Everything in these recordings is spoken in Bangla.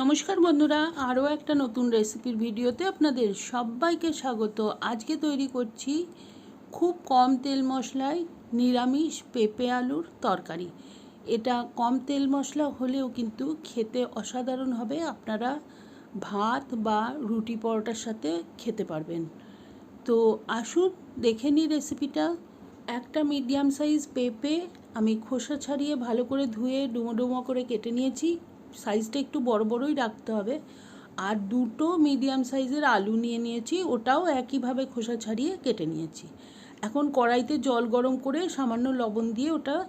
নমস্কার বন্ধুরা, আরও একটা নতুন রেসিপির ভিডিওতে আপনাদের সবাইকে স্বাগত। আজকে তৈরি করছি খুব কম তেল মশলায় নিরামিষ পেঁপে আলুর তরকারি। এটা কম তেল মশলা হলেও কিন্তু খেতে অসাধারণ হবে। আপনারা ভাত বা রুটি পরোটার সাথে খেতে পারবেন। তো আসুন, দেখে নিই রেসিপিটা। একটা মিডিয়াম সাইজ পেঁপে আমি খোসা ছাড়িয়ে ভালো করে ধুয়ে ডুমো ডুমো করে কেটে নিয়েছি। সাইজটা একটু বড় বড়ই রাখতে হবে। আর দুটো মিডিয়াম সাইজের আলু নিয়ে নিয়েছি, ওটাও একইভাবে খোসা ছাড়িয়ে কেটে নিয়েছি। এখন কড়াইতে জল গরম করে সামান্য লবণ দিয়ে ওটা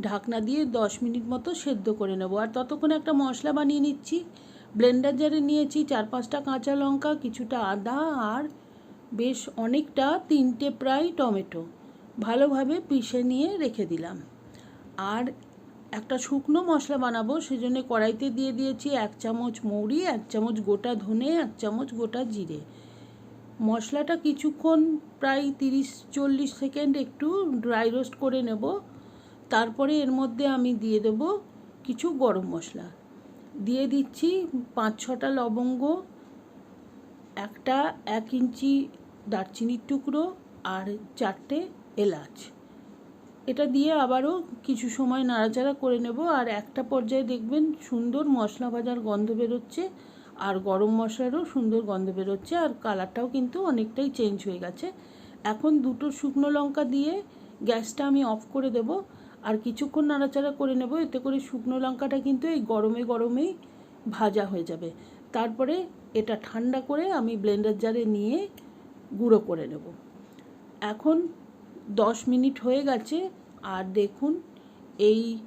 ঢাকনা দিয়ে দশ মিনিট মতো সেদ্ধ করে নেব। আর ততক্ষণে একটা মশলা বানিয়ে নিচ্ছি। ব্লেন্ডার জারে নিয়েছি চার পাঁচটা কাঁচা লঙ্কা, কিছুটা আদা আর বেশ অনেকটা তিনটে প্রায় টমেটো। ভালোভাবে পিষে নিয়ে রেখে দিলাম। আর একটা শুকনো মশলা বানাবো, সেজন্য কড়াইতে দিয়ে দিয়েছি এক চামচ মৌরি, এক চামচ গোটা ধনে, এক চামচ গোটা জিরে। মশলাটা কিছুক্ষণ প্রায় তিরিশ চল্লিশ সেকেন্ড একটু ড্রাই রোস্ট করে নেব। তারপরে এর মধ্যে আমি দিয়ে দেব কিছু গরম মশলা। দিয়ে দিচ্ছি পাঁচ ছটা লবঙ্গ, একটা এক ইঞ্চি দারচিনির টুকরো আর চারটে এলাচ। এটা দিয়ে আবারও কিছু সময় নাড়াচাড়া করে নেব আর একটা পর্যায়ে দেখবেন সুন্দর মশলা ভাজার গন্ধ বেরোচ্ছে আর গরম মশলারও সুন্দর গন্ধ বেরোচ্ছে আর কালারটাও কিন্তু অনেকটাই চেঞ্জ হয়ে গেছে। এখন দুটো শুকনো লঙ্কা দিয়ে গ্যাসটা আমি অফ করে দেব আর কিছুক্ষণ নাড়াচাড়া করে নেব, এতে করে শুকনো লঙ্কাটা কিন্তু এই গরমে গরমেই ভাজা হয়ে যাবে। তারপরে এটা ঠান্ডা করে আমি ব্লেন্ডার জারে নিয়ে গুঁড়ো করে নেব। এখন দশ মিনিট হয়ে গেছে, আর দেখুন, এই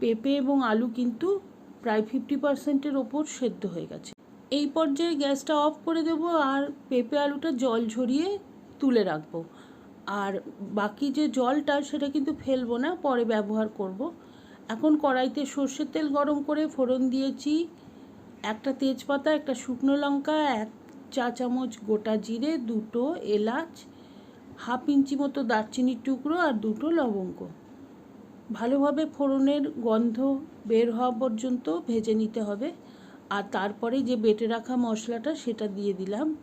পেঁপে এবং আলু কিন্তু প্রায় ফিফটি পার্সেন্টের ওপর সেদ্ধ হয়ে গেছে। এই পর্যায়ে গ্যাসটা অফ করে দেব আর পেঁপে আলুটা জল ঝরিয়ে তুলে রাখব। আর বাকি যে জলটা, সেটা কিন্তু ফেলব না, পরে ব্যবহার করব। এখন কড়াইতে সর্ষের তেল গরম করে ফোড়ন দিয়েছি। একটা তেজপাতা, একটা শুকনো লঙ্কা, এক চা চামচ গোটা জিরে, দুটো এলাচ হাফ ইঞ্চি মতো দারচিনির টুকরো আর দুটো লবঙ্গ। ভালোভাবে ফোড়নের গন্ধ বের হওয়া পর্যন্ত ভেজে নিতে হবে। আর তারপরে যে বেটে রাখা মশলাটা সেটা দিয়ে দিলাম।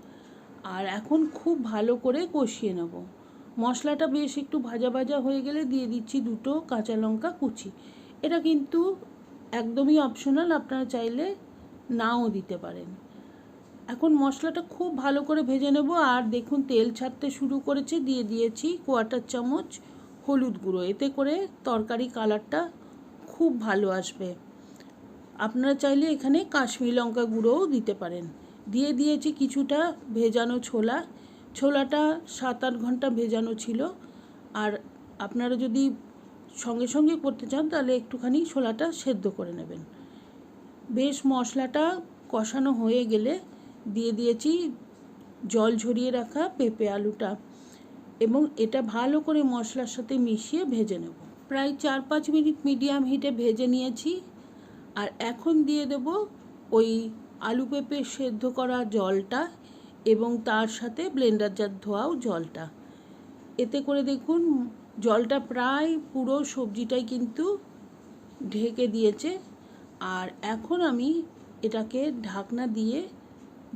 আর এখন খুব ভালো করে কষিয়ে নেব। মশলাটা বেশ একটু ভাজা ভাজা হয়ে গেলে দিয়ে দিচ্ছি দুটো কাঁচা লঙ্কা কুচি। এটা কিন্তু একদমই অপশনাল আপনারা চাইলে নাও দিতে পারেন। এখন মশলাটা খুব ভালো করে ভেজে নেব আর দেখুন তেল ছাড়তে শুরু করেছে, দিয়ে দিয়েছি কোয়াটার চামচ হলুদ গুঁড়ো। এতে করে তরকারি কালারটা খুব ভালো আসবে। আপনারা চাইলে এখানে কাশ্মীর লঙ্কা গুঁড়োও দিতে পারেন। দিয়ে দিয়েছি কিছুটা ভেজানো ছোলা। ছোলাটা সাত আট ঘণ্টা ভেজানো ছিল। আর আপনারা যদি সঙ্গে সঙ্গে করতে চান, তাহলে একটুখানি ছোলাটা সেদ্ধ করে নেবেন। বেশ মশলাটা কষানো হয়ে গেলে দিয়ে দিয়েছি জল ঝরিয়ে রাখা পেঁপে আলুটা এবং এটা ভালো করে মশলার সাথে মিশিয়ে ভেজে নেব। প্রায় চার পাঁচ মিনিট মিডিয়াম হিটে ভেজে নিয়েছি আর এখন দিয়ে দেব ওই আলু পেঁপে সেদ্ধ করা জলটা এবং তার সাথে ব্লেন্ডার জার ধোয়াও জলটা। এতে করে দেখুন জলটা প্রায় পুরো সবজিটাই কিন্তু ঢেকে দিয়েছে। আর এখন আমি এটাকে ঢাকনা দিয়ে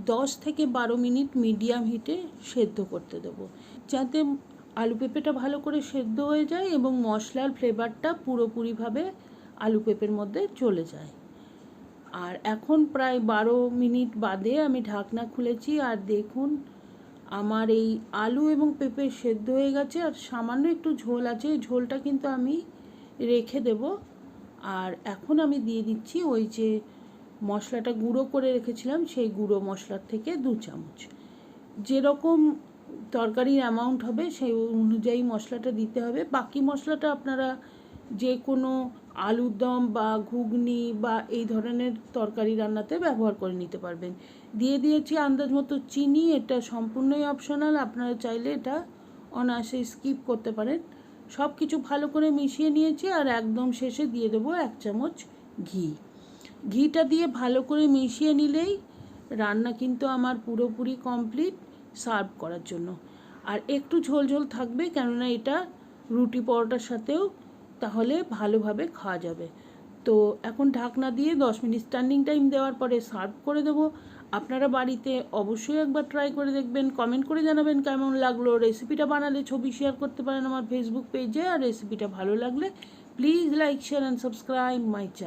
দশ থেকে বারো মিনিট মিডিয়াম হিটে সেদ্ধ করতে দেবো। যাতে আলু পেঁপেটা ভালো করে সেদ্ধ হয়ে যায় এবং মশলার ফ্লেভারটা পুরোপুরিভাবে আলু পেঁপের মধ্যে চলে যায়। আর এখন প্রায় বারো মিনিট বাদে আমি ঢাকনা খুলেছি আর দেখুন, আমার এই আলু এবং পেঁপে সেদ্ধ হয়ে গেছে আর সামান্য একটু ঝোল আছে, এই ঝোলটা কিন্তু আমি রেখে দেব। আর এখন আমি দিয়ে দিচ্ছি ওই যে মশলাটা গুঁড়ো করে রেখেছিলাম, সেই গুঁড়ো মশলার থেকে দু চামচ। যেরকম তরকারির অ্যামাউন্ট হবে, সেই অনুযায়ী মশলাটা দিতে হবে। বাকি মশলাটা আপনারা যে কোনো আলুর দম বা ঘুগনি বা এই ধরনের তরকারি রান্নাতে ব্যবহার করে নিতে পারবেন। দিয়ে দিয়েছি আন্দাজ মতো চিনি, এটা সম্পূর্ণই অপশনাল আপনারা চাইলে এটা অনায়াসে স্কিপ করতে পারেন। সব কিছু ভালো করে মিশিয়ে নিয়েছি আর একদম শেষে দিয়ে দেবো এক চামচ ঘি। ঘিটা দিয়ে ভালো করে মিশিয়ে নিলেই রান্না কিন্তু আমার পুরোপুরি কমপ্লিট সার্ভ করার জন্য। আর একটু ঝোল ঝোল থাকবে, কেননা এটা রুটি পরোটার সাথেও তাহলে ভালোভাবে খাওয়া যাবে। তো এখন ঢাকনা দিয়ে দশ মিনিট স্ট্যান্ডিং টাইম দেওয়ার পরে সার্ভ করে দেবো। আপনারা বাড়িতে অবশ্যই একবার ট্রাই করে দেখবেন কমেন্ট করে জানাবেন কেমন লাগল। রেসিপিটা বানালে ছবি শেয়ার করতে পারেন আমার ফেসবুক পেজে আর রেসিপিটা ভালো লাগলে please like share and subscribe my channel